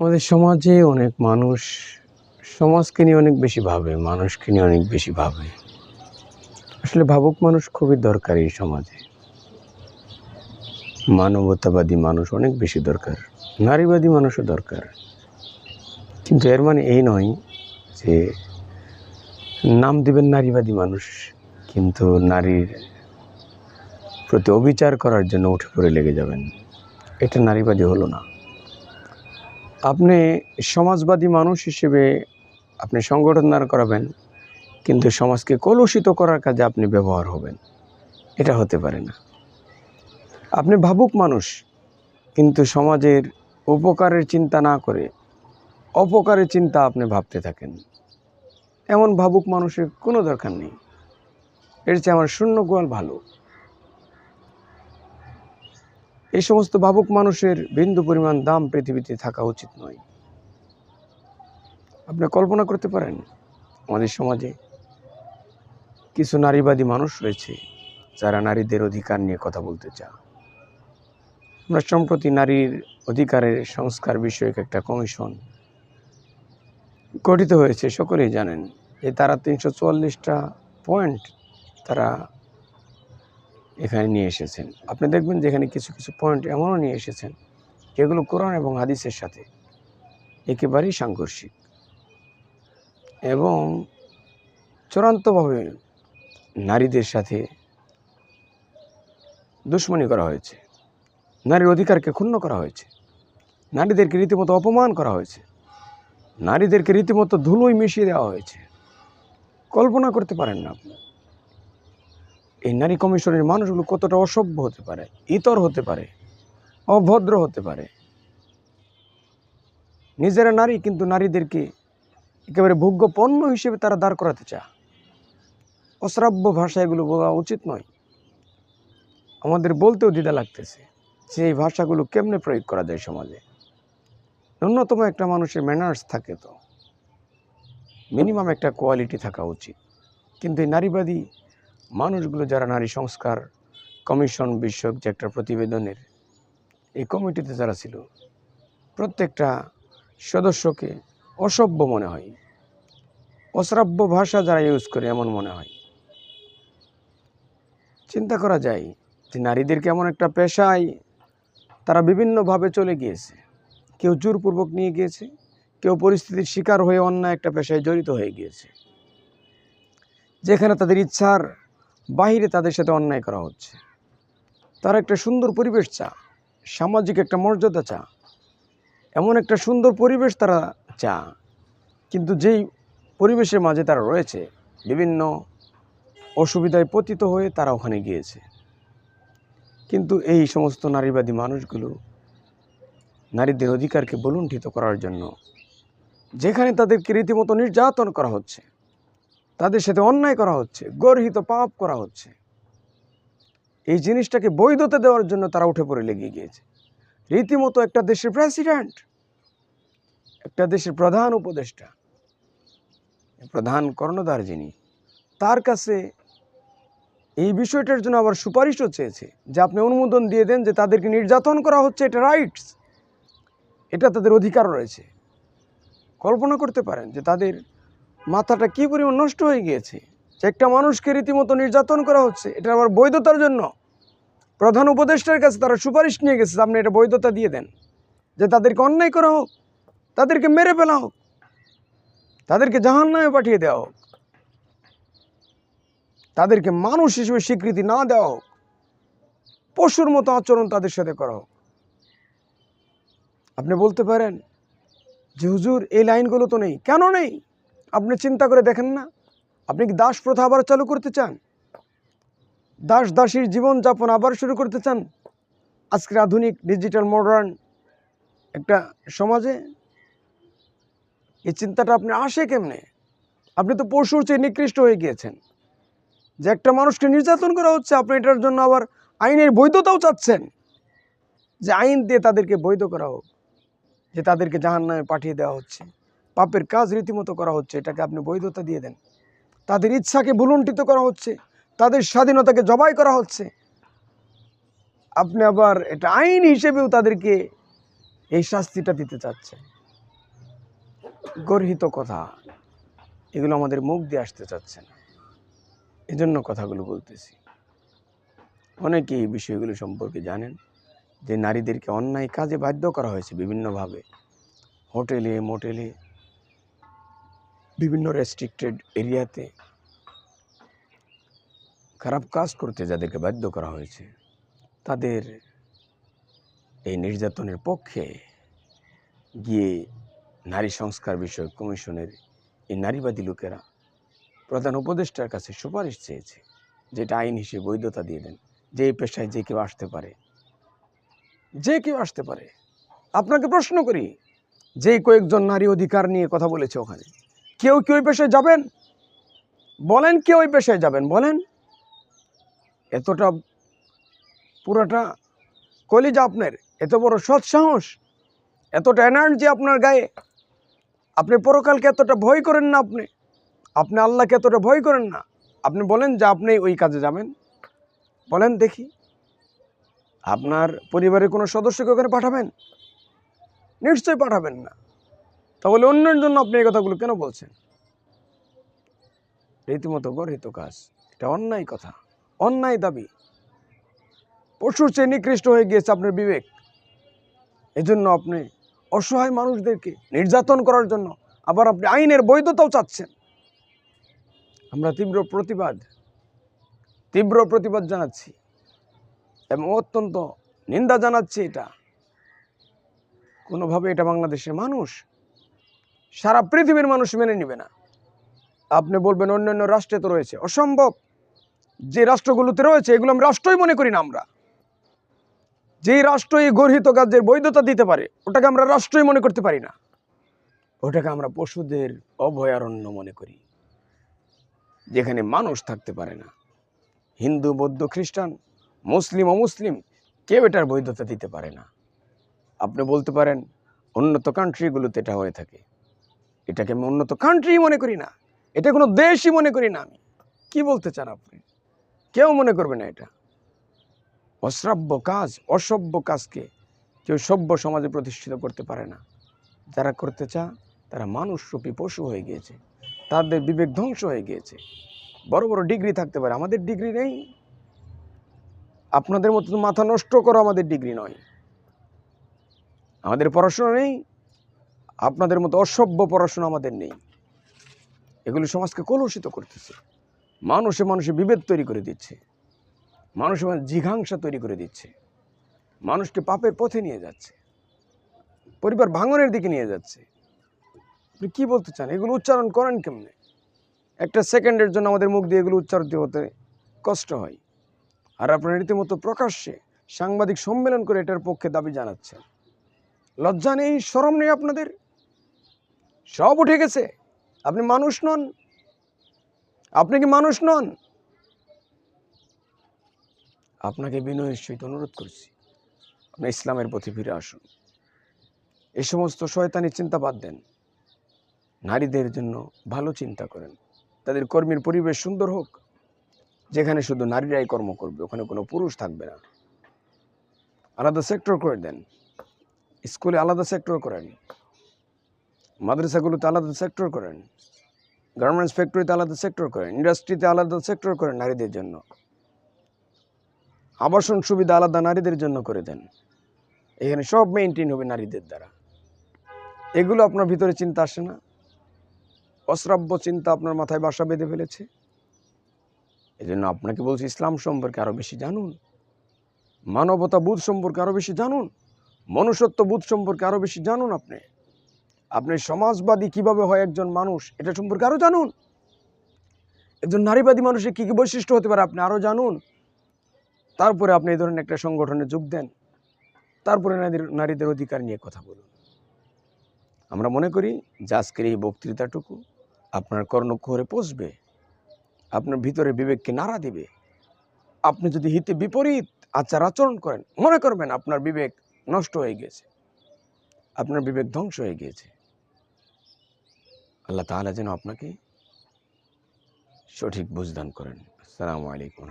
আমাদের সমাজে অনেক মানুষ, সমাজকে নিয়ে অনেক বেশি ভাবে, মানুষকে নিয়ে অনেক বেশি ভাবে। আসলে ভাবুক মানুষ খুবই দরকারি সমাজে। মানবতাবাদী মানুষ অনেক বেশি দরকার, নারীবাদী মানুষও দরকার। কিন্তু এর মানে এই নয় যে নাম দিবেন নারীবাদী মানুষ, কিন্তু নারীর প্রতি অবিচার করার জন্য উঠে পড়ে লেগে যাবেন। এটা নারীবাদী হলো না। আপনি সমাজবাদী মানুষ হিসেবে আপনি সংগঠন দাঁড় করাবেন, কিন্তু সমাজকে কলুষিত করার কাজে আপনি ব্যবহার হবেন। এটা হতে পারে না। আপনি ভাবুক মানুষ, কিন্তু সমাজের উপকারের চিন্তা না করে অপকারের চিন্তা আপনি ভাবতে থাকেন। এমন ভাবুক মানুষের কোনো দরকার নেই। এর চেয়ে আমার শূন্য গোয়াল ভালো। এই সমস্ত ভাবুক মানুষের বিন্দু পরিমাণ দাম পৃথিবীতে থাকা উচিত নয়। আপনি কল্পনা করতে পারেন, আমাদের সমাজে কিছু নারীবাদী মানুষ রয়েছে, যারা নারীদের অধিকার নিয়ে কথা বলতে চায়। আমরা সম্প্রতি নারীর অধিকারের সংস্কার বিষয়ক একটা কমিশন গঠিত হয়েছে, সকলেই জানেন। যে তারা তিনশো পয়েন্ট তারা এখানে নিয়ে এসেছেন। আপনি দেখবেন যে এখানে কিছু কিছু পয়েন্ট এমনও নিয়ে এসেছেন যেগুলো কোরআন এবং হাদিসের সাথে একেবারেই সাংঘর্ষিক। এবং চূড়ান্তভাবে নারীদের সাথে দুশ্মনী করা হয়েছে। নারীর অধিকারকে ক্ষুণ্ণ করা হয়েছে। নারীদেরকে রীতিমতো অপমান করা হয়েছে। নারীদেরকে রীতিমতো ধুলোই মিশিয়ে দেওয়া হয়েছে। কল্পনা করতে পারেন না আপনি। এই নারী কমিশনের মানুষগুলো কতটা অসভ্য হতে পারে, ইতর হতে পারে, অভদ্র হতে পারে। নিজেরা নারী কিন্তু নারীদেরকে একেবারে ভোগ্য পণ্য হিসেবে তারা দাঁড় করাতে চায়। অশ্রাব্য ভাষা এগুলো বলা উচিত নয়। আমাদের বলতেও দ্বিধা লাগতেছে যে এই ভাষাগুলো কেমনে প্রয়োগ করা যায় সমাজে। ন্যূনতম একটা মানুষের ম্যানার্স থাকে তো। মিনিমাম একটা কোয়ালিটি থাকা উচিত। কিন্তু এই নারীবাদী মানুষগুলো যারা নারী সংস্কার কমিশন বিষয়ক যে একটা প্রতিবেদনের এই কমিটিতে যারা ছিল, প্রত্যেকটা সদস্যকে অসভ্য মনে হয়। অশ্রাব্য ভাষা যারা ইউজ করে এমন মনে হয়। চিন্তা করা যায় যে নারীদেরকে এমন একটা পেশায় তারা বিভিন্নভাবে চলে গিয়েছে। কেউ জোরপূর্বক নিয়ে গিয়েছে, কেউ পরিস্থিতির শিকার হয়ে অন্য একটা পেশায় জড়িত হয়ে গিয়েছে। যেখানে তাদের ইচ্ছার বাহিরে তাদের সাথে অন্যায় করা হচ্ছে। তারা একটা সুন্দর পরিবেশ চা, সামাজিক একটা মর্যাদা চা, এমন একটা সুন্দর পরিবেশ তারা চা, কিন্তু যেই পরিবেশের মাঝে তারা রয়েছে, বিভিন্ন অসুবিধায় পতিত হয়ে তারা ওখানে গিয়েছে। কিন্তু এই সমস্ত নারীবাদী মানুষগুলো নারীদের অধিকারকে বলুণ্ঠিত করার জন্য, যেখানে তাদেরকে রীতিমতো নির্যাতন করা হচ্ছে তাদের সাথে অন্যায় করা হচ্ছে, গর্হিত পাপ করা হচ্ছে। এই জিনিসটাকে বৈধতা দেওয়ার জন্য তারা উঠে পড়ে লেগে গিয়েছে। রীতিমতো একটা দেশের প্রেসিডেন্ট, একটা দেশের প্রধান উপদেষ্টা, প্রধান কর্ণধার যিনি, তার কাছে এই বিষয়টার জন্য আবার সুপারিশও চেয়েছে যে আপনি অনুমোদন দিয়ে দেন যে তাদেরকে নির্যাতন করা হচ্ছে, এটা রাইটস। এটা তাদের অধিকার রয়েছে। কল্পনা করতে পারেন যে তাদের মাথাটা কী পরিমাণ নষ্ট হয়ে গিয়েছে? যে একটা মানুষকে রীতিমতো নির্যাতন করা হচ্ছে, এটা আবার বৈধতার জন্য? প্রধান উপদেষ্টার কাছে তারা সুপারিশ নিয়ে গেছে আপনি এটা বৈধতা দিয়ে দেন। যে তাদেরকে অন্যায় করা হোক, তাদেরকে মেরে ফেলা হোক, তাদেরকে জাহান নামে পাঠিয়ে দেওয়া হোক, তাদেরকে মানুষ হিসেবে স্বীকৃতি না দেওয়া হোক, পশুর মতো আচরণ তাদের সাথে করা হোক। আপনি বলতে পারেন যে, হুজুর, এই লাইনগুলো তো নেই। কেন নেই? আপনি চিন্তা করে দেখেন না? আপনি কি দাস প্রথা আবার চালু করতে চান? দাস দাসীর জীবনযাপন আবার শুরু করতে চান? আজকের আধুনিক ডিজিটাল মডার্ন একটা সমাজে? এই চিন্তাটা আপনি আসে কেমনে? আপনি তো পশুর চেয়ে নিকৃষ্ট হয়ে গিয়েছেন। যে একটা মানুষকে নির্যাতন করা হচ্ছে, আপনি এটার জন্য আবার আইনের বৈধতাও চাচ্ছেন। যে আইন দিয়ে তাদেরকে বৈধ করা হোক, যে তাদেরকে জাহান নামে পাঠিয়ে দেওয়া হচ্ছে। পাপের কাজ রীতিমতো করা হচ্ছে, এটাকে আপনি বৈধতা দিয়ে দেন। তাদের ইচ্ছাকে ভুলুণ্ঠিত করা হচ্ছে, তাদের স্বাধীনতাকে জবাই করা হচ্ছে। আপনি আবার এটা আইন হিসেবেও তাদেরকে এই শাস্তিটা দিতে চাচ্ছেন। গর্হিত কথা, এগুলো আমাদের মুখ দিয়ে আসতে চাচ্ছে না। এজন্য কথাগুলো বলতেছি। অনেকে এই বিষয়গুলো সম্পর্কে জানেন যে নারীদেরকে অন্যায় কাজে বাধ্য করা হয়েছে বিভিন্নভাবে। হোটেলে, মোটেলে বিভিন্ন রেস্ট্রিক্টেড এরিয়াতে খারাপ কাজ করতে যাদেরকে বাধ্য করা হয়েছে, তাদের এই নির্যাতনের পক্ষে গিয়ে নারী সংস্কার বিষয়ক কমিশনের এই নারীবাদী লোকেরা প্রধান উপদেষ্টার কাছে সুপারিশ চেয়েছে, যেটা আইন হিসেবে বৈধতা দিয়ে দেন, যে পেশায় যে কেউ আসতে পারে। যে কেউ আসতে পারে। আপনাকে প্রশ্ন করি, যে কয়েকজন নারী অধিকার নিয়ে কথা বলেছে ওখানে কেউ কি ওই পেশায় যাবেন? বলেন কে ওই পেশায় যাবেন, বলেন। এতটা পুরাটা কলিজা আপনার, এত বড় সৎ সাহস এতটা এনার্জি আপনার গায়ে। আপনি পরকালকে এতটা ভয় করেন না আপনি। আপনি আল্লাহকে এতটা ভয় করেন না। আপনি বলেন যে আপনি ওই কাজে যাবেন। বলেন দেখি। আপনার পরিবারের কোনো সদস্যকে ওখানে পাঠাবেন? নিশ্চয়ই পাঠাবেন না। তাহলে অন্যের জন্য আপনি এই কথাগুলো কেন বলছেন? রীতিমতো গর্হিত কাজ। এটা অন্যায় কথা, অন্যায় দাবি। পশুর চেয়ে নিকৃষ্ট হয়ে গিয়েছে আপনার বিবেক। এজন্য আপনি অসহায় মানুষদেরকে নির্যাতন করার জন্য আবার আপনি আইনের বৈধতাও চাচ্ছেন। আমরা তীব্র প্রতিবাদ তীব্র প্রতিবাদ জানাচ্ছি এবং অত্যন্ত নিন্দা জানাচ্ছি এটা। কোনোভাবে এটা বাংলাদেশের মানুষ সারা পৃথিবীর মানুষ মেনে নেবে না। আপনি বলবেন অন্যান্য রাষ্ট্রে তো রয়েছে। অসম্ভব। যে রাষ্ট্রগুলোতে রয়েছে, এগুলো আমি রাষ্ট্রই মনে করি না আমরা। যেই রাষ্ট্র এই গর্হিত কাজের বৈধতা দিতে পারে, ওটাকে আমরা রাষ্ট্রই মনে করতে পারি না। ওটাকে আমরা পশুদের অভয়ারণ্য মনে করি, যেখানে মানুষ থাকতে পারে না। হিন্দু, বৌদ্ধ, খ্রিস্টান, মুসলিম, অমুসলিম, কেউ এটার বৈধতা দিতে পারে না। আপনি বলতে পারেন, উন্নত কান্ট্রিগুলোতে এটা হয়ে থাকে। এটাকে আমি উন্নত কান্ট্রি মনে করি না। এটা কোনো দেশই মনে করি না আমি। কি বলতে চান আপনি? কেউ মনে করবে না এটা। অশ্রাব্য কাজ, অসভ্য কাজকে কেউ সভ্য সমাজে প্রতিষ্ঠিত করতে পারে না। যারা করতে চা তারা মানুষরূপী পশু হয়ে গিয়েছে। তাদের বিবেক ধ্বংস হয়ে গিয়েছে। বড় বড় ডিগ্রি থাকতে পারে। আমাদের ডিগ্রি নেই। আপনাদের মতো মাথা নষ্ট করো, আমাদের ডিগ্রি নয়। আমাদের পড়াশোনা নেই। আপনাদের মতো অসভ্য পড়াশোনা আমাদের নেই। এগুলি সমাজকে কলুষিত করতেছে। মানুষে মানুষে বিভেদ তৈরি করে দিচ্ছে। মানুষে মানুষ জিঘাংসা তৈরি করে দিচ্ছে। মানুষকে পাপের পথে নিয়ে যাচ্ছে। পরিবার ভাঙনের দিকে নিয়ে যাচ্ছে। আপনি কী বলতে চান? এগুলো উচ্চারণ করেন কেমনে? একটা সেকেন্ডের জন্য আমাদের মুখ দিয়ে এগুলো উচ্চারিত হতে কষ্ট হয়। আর আপনারা রীতিমতো প্রকাশ্যে সাংবাদিক সম্মেলন করে এটার পক্ষে দাবি জানাচ্ছেন। লজ্জা নেই সরম নেই আপনাদের? সব উঠে গেছে। আপনি মানুষ নন। আপনি কি মানুষ নন? আপনাকে বিনয়ের সহিত অনুরোধ করছি। আপনি ইসলামের পথে ফিরে আসুন। এই সমস্ত শয়তানি চিন্তা বাদ দেন। নারীদের জন্য ভালো চিন্তা করেন। তাদের কর্মীর পরিবেশ সুন্দর হোক। যেখানে শুধু নারীরাই কর্ম করবে, ওখানে কোনো পুরুষ থাকবে না। আলাদা সেক্টর করে দেন। স্কুলে আলাদা সেক্টর করেন। মাদ্রাসাগুলোতে আলাদা সেক্টর করেন। গার্মেন্টস ফ্যাক্টরিতে আলাদা সেক্টর করেন। ইন্ডাস্ট্রিতে আলাদা সেক্টর করেন নারীদের জন্য। আবাসন সুবিধা আলাদা নারীদের জন্য করে দেন। এখানে সব মেনটেন হবে নারীদের দ্বারা। এগুলো আপনার ভিতরে চিন্তা আসে না। অশ্রাব্য চিন্তা আপনার মাথায় বাসা বেঁধে ফেলেছে। এই জন্য আপনাকে বলছি, ইসলাম সম্পর্কে আরও বেশি জানুন। মানবতা বোধ সম্পর্কে আরও বেশি জানুন। মনুষ্যত্ব বোধ সম্পর্কে আরও বেশি জানুন আপনি। আপনি সমাজবাদী কীভাবে হয় একজন মানুষ, এটা সম্পর্কে আরও জানুন। একজন নারীবাদী মানুষের কী কী বৈশিষ্ট্য হতে পারে আপনি আরও জানুন। তারপরে আপনি এই ধরনের একটা সংগঠনে যোগ দেন। তারপরে নারীদের নারীদের অধিকার নিয়ে কথা বলুন। আমরা মনে করি যে আজকের এই বক্তৃতাটুকু আপনার কর্ণক্ষরে পৌঁছবে। আপনার ভিতরে বিবেককে নাড়া দিবে। আপনি যদি হিতে বিপরীত আচার আচরণ করেন, মনে করবেন আপনার বিবেক নষ্ট হয়ে গেছে আপনার বিবেক ধ্বংস হয়ে গিয়েছে। আল্লাহ তাহলে যেন আপনাকে সঠিক বুঝদান করেন। আসসালামু আলাইকুম